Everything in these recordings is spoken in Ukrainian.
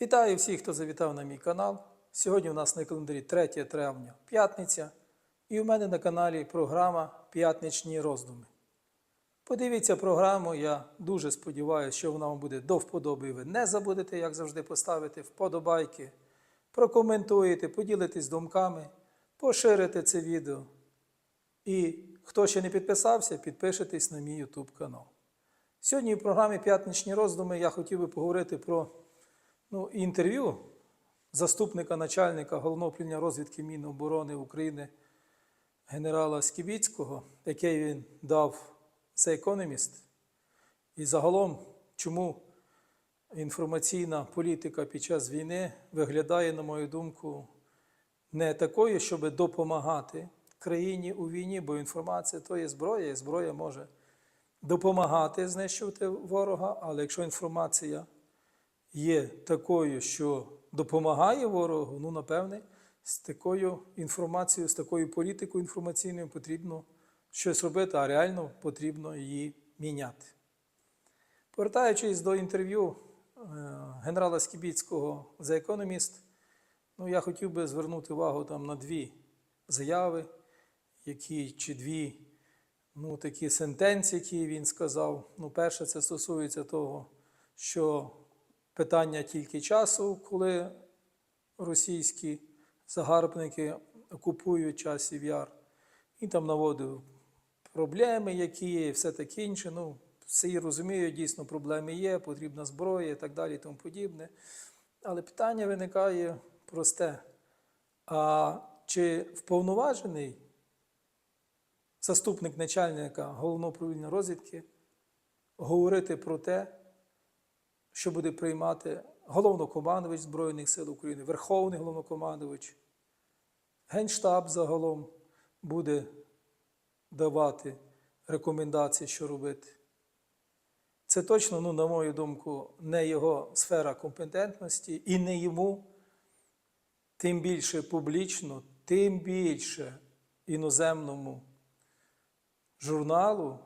Вітаю всіх, хто завітав на мій канал. Сьогодні у нас на календарі 3 травня, п'ятниця, і у мене на каналі програма П'ятничні роздуми. Подивіться програму, я дуже сподіваюся, що вона вам буде до вподоби і ви не забудете, як завжди, поставити вподобайки, прокоментуєте, поділитесь думками, поширите це відео. І хто ще не підписався, підпишитесь на мій YouTube канал. Сьогодні в програмі П'ятничні роздуми я хотів би поговорити про ну, інтерв'ю заступника начальника головного управління розвідки Міноборони України генерала Скібіцького, яке він дав The Economist. І загалом, чому інформаційна політика під час війни виглядає, на мою думку, не такою, щоб допомагати країні у війні, бо інформація то є зброя, і зброя може допомагати знищувати ворога, але якщо інформація є такою, що допомагає ворогу, ну, напевне, з такою інформацією, з такою політикою інформаційною потрібно щось робити, а реально потрібно її міняти. Повертаючись до інтерв'ю е, генерала Скібіцького The Economist, ну, я хотів би звернути увагу там на дві заяви, які чи дві ну, такі сентенції, які він сказав. Ну, перше, це стосується того, що питання тільки часу, коли російські загарбники окупують часів яр. Він там наводив проблеми, які є, і все таке інше. Ну, всі розуміють, дійсно, проблеми є, потрібна зброя і так далі, і тому подібне. Але питання виникає просте: а чи вповноважений заступник начальника головного управління розвідки говорити про те, що буде приймати головнокомандувач Збройних сил України, Верховний головнокомандувач, Генштаб загалом буде давати рекомендації, що робити. Це точно, ну, на мою думку, не його сфера компетентності і не йому, тим більше публічно, тим більше іноземному журналу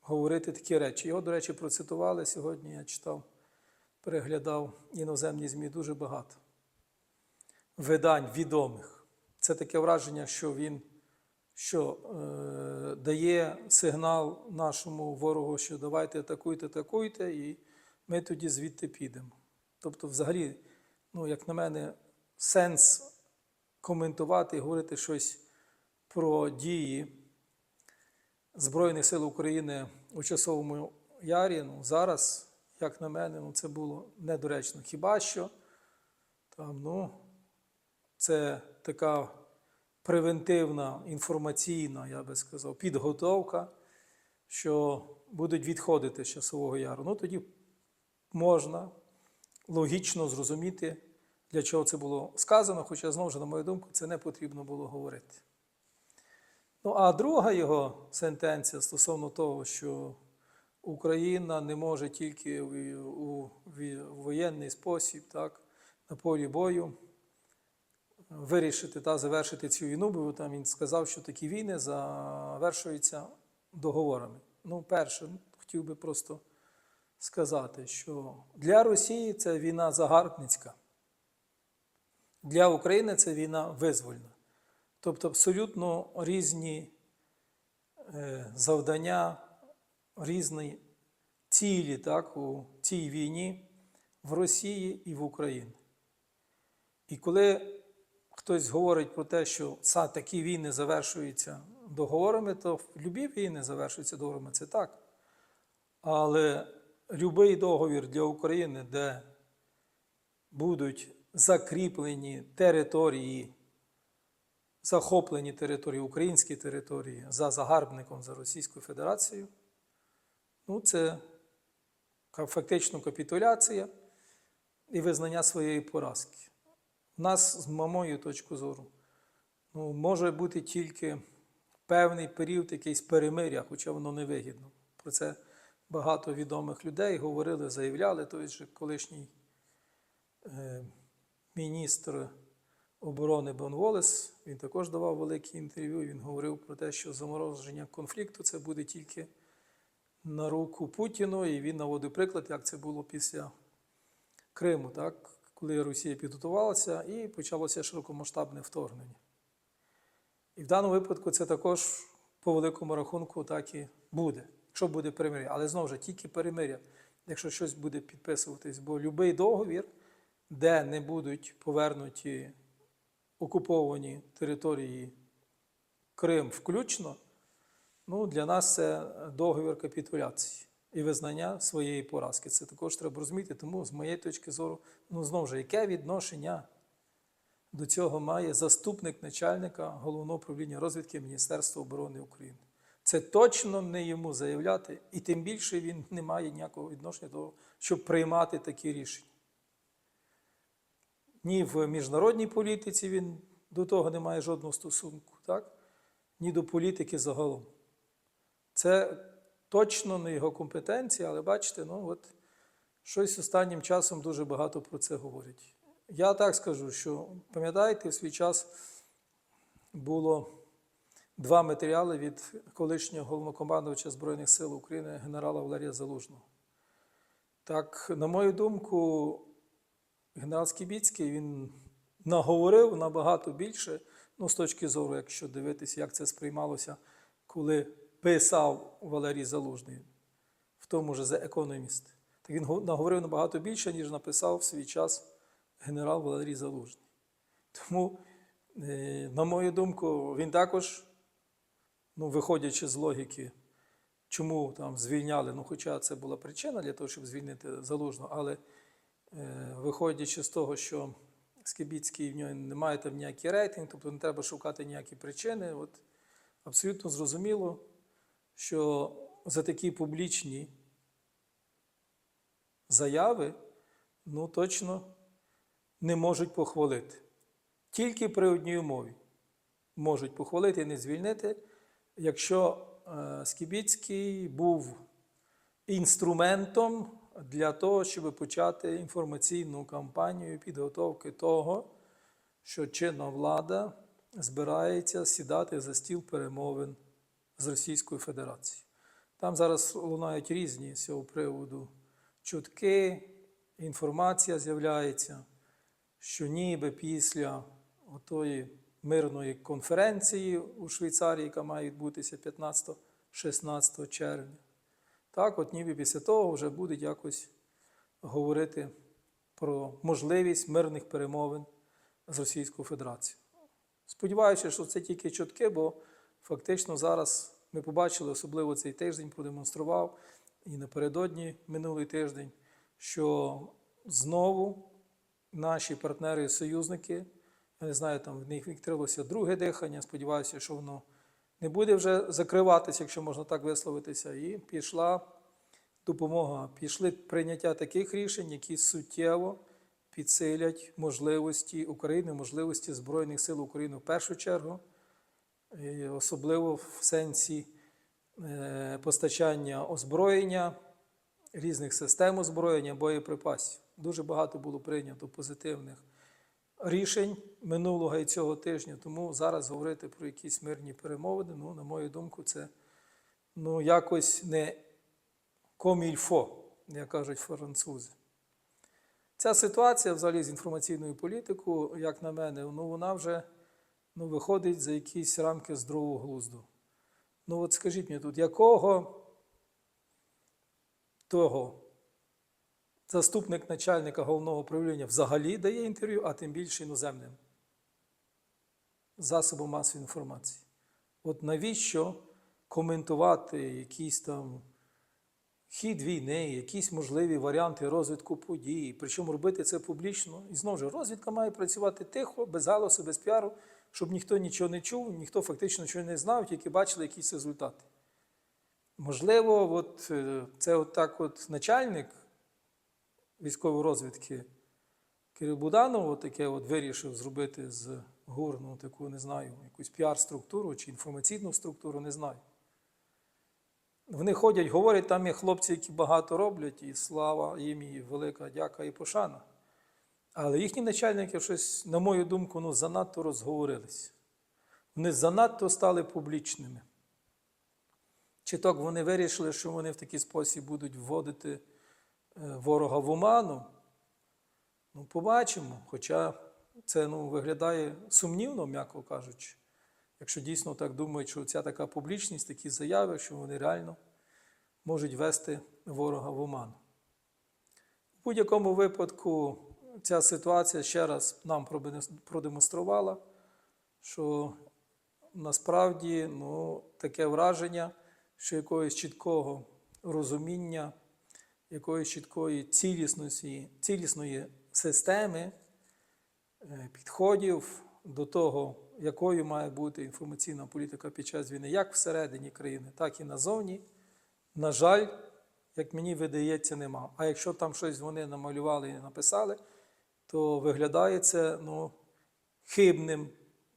говорити такі речі. Його, до речі, процитували сьогодні, я читав, переглядав іноземні ЗМІ дуже багато видань відомих. Це таке враження, що він що, е, дає сигнал нашому ворогу, що давайте атакуйте, атакуйте, і ми тоді звідти підемо. Тобто, взагалі, ну, як на мене, сенс коментувати і говорити щось про дії Збройних сил України у часовому ярі, ну, зараз, як на мене, ну, це було недоречно. Хіба що там, ну, це така превентивна, інформаційна, я би сказав, підготовка, що будуть відходити з часового яру. Ну, тоді можна логічно зрозуміти, для чого це було сказано, хоча, знову ж, на мою думку, це не потрібно було говорити. Ну, а друга його сентенція стосовно того, що Україна не може тільки у, воєнний спосіб, так, на полі бою вирішити та завершити цю війну, бо там він сказав, що такі війни завершуються договорами. Ну, перше, хотів би просто сказати, що для Росії це війна загарбницька, для України це війна визвольна. Тобто абсолютно різні е, завдання, різні цілі так, у цій війні в Росії і в Україні. І коли хтось говорить про те, що са такі війни завершуються договорами, то любі війни завершуються договорами, це так. Але будь-який договір для України, де будуть закріплені території, захоплені території, українські території за загарбником за Російською Федерацією, ну це фактично капітуляція і визнання своєї поразки. У нас, з моєї точки зору, ну, може бути тільки певний період якийсь перемиря, хоча воно не вигідно. Про це багато відомих людей говорили, заявляли, той же колишній е, міністр оборони Бон Волес, він також давав великі інтерв'ю. Він говорив про те, що замороження конфлікту це буде тільки на руку Путіну, і він наводив приклад, як це було після Криму. Так? коли Росія підготувалася і почалося широкомасштабне вторгнення. І в даному випадку це також по великому рахунку так і буде, якщо буде перемир'я. Але знову ж тільки перемир'я, якщо щось буде підписуватись, бо будь-який договір, де не будуть повернуті окуповані території Крим включно, ну, для нас це договір капітуляції і визнання своєї поразки. Це також треба розуміти. Тому, з моєї точки зору, ну знову ж, яке відношення до цього має заступник начальника головного управління розвідки Міністерства оборони України. Це точно не йому заявляти, і тим більше він не має ніякого відношення до того, щоб приймати такі рішення. Ні в міжнародній політиці він до того не має жодного стосунку, так? ні до політики загалом. Це точно не його компетенція, але бачите, ну от щось останнім часом дуже багато про це говорять. Я так скажу, що пам'ятаєте, в свій час було два матеріали від колишнього головнокомандувача Збройних сил України генерала Валерія Залужного. Так, на мою думку, генерал Скібіцький він наговорив набагато більше, ну, з точки зору, якщо дивитися, як це сприймалося, коли писав Валерій Залужний в тому же The Economist. Так він наговорив набагато більше, ніж написав в свій час генерал Валерій Залужний. Тому, е, на мою думку, він також, ну, виходячи з логіки, чому там звільняли, ну, хоча це була причина для того, щоб звільнити Залужного, але е, виходячи з того, що Скибіцький в нього немає там ніякий рейтинг, тобто не треба шукати ніякі причини. От абсолютно зрозуміло, що за такі публічні заяви, ну точно не можуть похвалити. Тільки при одній умові можуть похвалити і не звільнити, якщо е, Скібіцький був інструментом для того, щоб почати інформаційну кампанію підготовки того, що чинна влада збирається сідати за стіл перемовин з Російською Федерацією. Там зараз лунають різні з цього приводу чутки, інформація з'являється, що ніби після отої мирної конференції у Швейцарії, яка має відбутися 15-16 червня, так, от ніби після того вже будуть якось говорити про можливість мирних перемовин з Російською Федерацією. Сподіваюся, що це тільки чутки, бо фактично зараз ми побачили, особливо цей тиждень продемонстрував і напередодні минулий тиждень, що знову наші партнери і союзники, я не знаю, там в них відкрилося друге дихання. Сподіваюся, що воно не буде вже закриватися, якщо можна так висловитися, і пішла допомога, пішли прийняття таких рішень, які суттєво підсилять можливості України, можливості Збройних сил України в першу чергу, особливо в сенсі е, постачання озброєння, різних систем озброєння, боєприпасів. Дуже багато було прийнято позитивних рішень минулого і цього тижня. Тому зараз говорити про якісь мирні перемовини, ну, на мою думку, це ну, якось не комільфо, як кажуть французи. Ця ситуація взагалі з інформаційною політикою, як на мене, ну, вона вже ну, виходить за якісь рамки здорового глузду. Ну от скажіть мені тут, якого того заступник начальника головного управління взагалі дає інтерв'ю, а тим більше іноземним засобам масової інформації. От навіщо коментувати якісь там хід війни, якісь можливі варіанти розвитку подій, причому робити це публічно. І знову ж розвідка має працювати тихо, без галасу, без піару, щоб ніхто нічого не чув, ніхто фактично нічого не знав, тільки бачили якісь результати. Можливо, от, е, це от от начальник військової розвідки Кирил Буданов таке от вирішив зробити з ГУР, ну, таку, не знаю, якусь піар-структуру чи інформаційну структуру, не знаю. Вони ходять, говорять, там є хлопці, які багато роблять, і слава їм, і велика дяка і пошана. Але їхні начальники щось, на мою думку, ну, занадто розговорились. Вони занадто стали публічними. Чи так вони вирішили, що вони в такий спосіб будуть вводити е, ворога в оману, Ну, побачимо. Хоча це ну, виглядає сумнівно, м'яко кажучи. Якщо дійсно так думають, що ця така публічність, такі заяви, що вони реально можуть вести ворога в оману. У будь-якому випадку ця ситуація ще раз нам продемонструвала, що насправді ну, таке враження, що якогось чіткого розуміння, якоїсь чіткої цілісності, цілісної системи е, підходів до того, якою має бути інформаційна політика під час війни, як всередині країни, так і назовні, на жаль, як мені видається, нема. А якщо там щось вони намалювали і написали, то виглядає це ну, хибним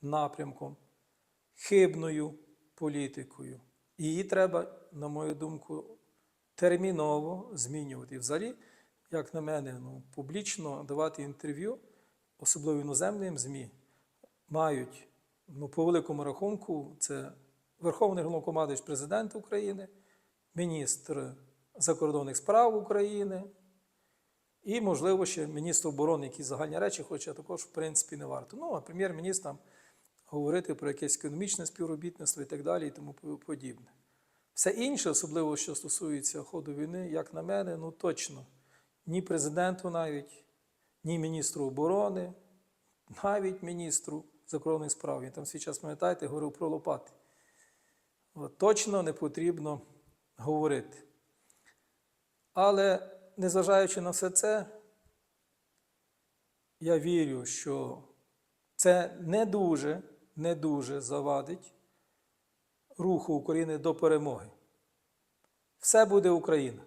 напрямком, хибною політикою. Її треба, на мою думку, терміново змінювати. І взагалі, як на мене, ну, публічно давати інтерв'ю, особливо іноземним ЗМІ, мають ну, по великому рахунку це Верховний Головнокомандуючий президент України, міністр закордонних справ України і, можливо, ще міністр оборони, які загальні речі, хоча також, в принципі, не варто. Ну, а прем'єр-міністр там говорити про якесь економічне співробітництво і так далі, і тому подібне. Все інше, особливо що стосується ходу війни, як на мене, ну точно ні президенту навіть, ні міністру оборони, навіть міністру закордонних справ. Він там свій час, пам'ятаєте, говорив про лопати. Точно не потрібно говорити. Але незважаючи на все це, я вірю, що це не дуже, не дуже завадить руху України до перемоги. Все буде Україна.